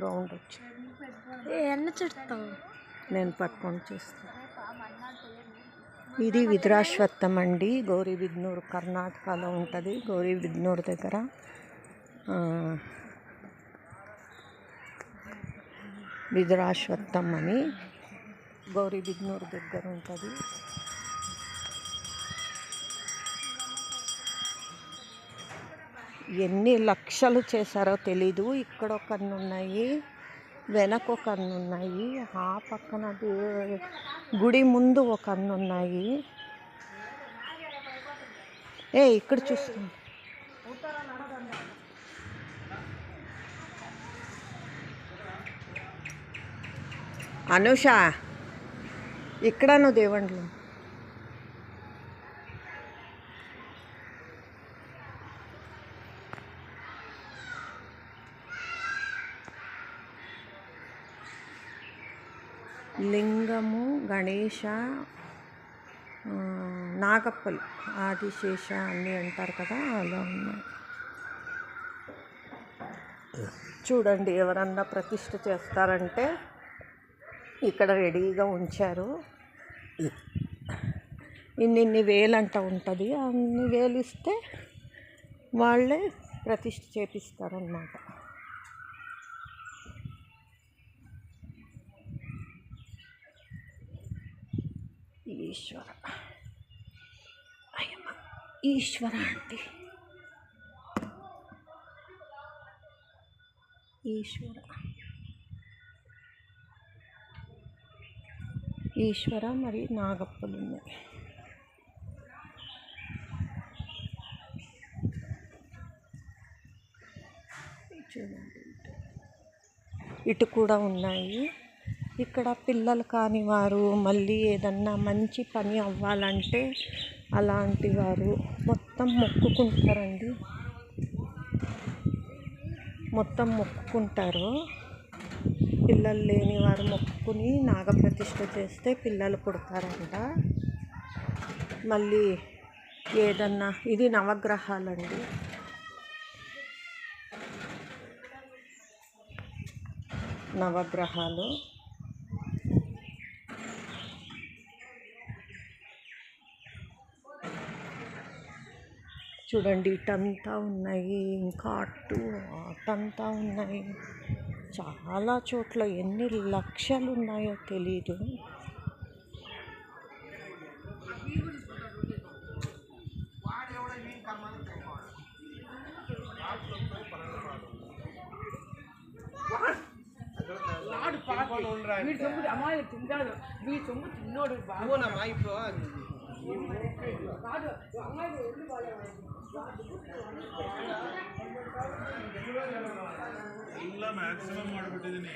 Round వచ్చి ఎన్న చుడతావు నేను పట్టుకొని చూస్తాను ఇది విద్రాశ్వత్థం అండి. గౌరీబిద్నూరు కర్ణాటకలో ఉంటుంది. గౌరీబిద్నూరు దగ్గర ఆ, విద్రాశ్వత్థం అని గౌరీబిద్నూరు దగ్గర ఉంటుంది. ఎన్ని లక్షలు చేశారో తెలీదు. ఇక్కడ ఒక కన్ను ఉన్నాయి వెనక ఒక కన్ను ఉన్నాయి ఆ పక్కన గుడి ముందు ఒక కన్ను ఉన్నాయి. ఏ ఇక్కడ చూస్తాం అనుష ఇక్కడను దేవండ్లు లింగము గణేష నాగప్పలు ఆదిశేష అన్నీ అంటారు కదా అలా ఉన్నాయి. చూడండి ఎవరన్నా ప్రతిష్ట చేస్తారంటే ఇక్కడ రెడీగా ఉంచారు. ఇన్ని ఇన్ని వేలంట ఉంటుంది అన్ని వేలు ఇస్తే వాళ్ళే ప్రతిష్ఠ చేపిస్తారనమాట ఈశ్వర. అయ్యమ్మ ఈశ్వర అంటే ఈశ్వర. ఈశ్వర మరి నాగప్పలు ఉన్నాయి చూడండి ఇటు కూడా ఉన్నాయి. ఇక్కడ పిల్లలు కాని వారు మళ్ళీ ఏదన్నా మంచి పని అవ్వాలంటే అలాంటి వారు మొత్తం మొక్కుకుంటారండి. మొత్తం మొక్కుకుంటారు. పిల్లలు లేని వారు మొక్కుకుని నాగప్రతిష్ఠ చేస్తే పిల్లలు పుడతారంట. మళ్ళీ ఏదన్నా ఇది నవగ్రహాలండి. నవగ్రహాలు. చూడండి ఇటంతా ఉన్నాయి ఇంకా అటు అటంతా ఉన్నాయి. చాలా చోట్ల ఎన్ని లక్షలు ఉన్నాయో తెలీదు వీడి ಇಲ್ಲ ಮ್ಯಾಕ್ಸಿಮಮ್ ಮಾಡಿಬಿಟ್ಟಿದ್ದೀನಿ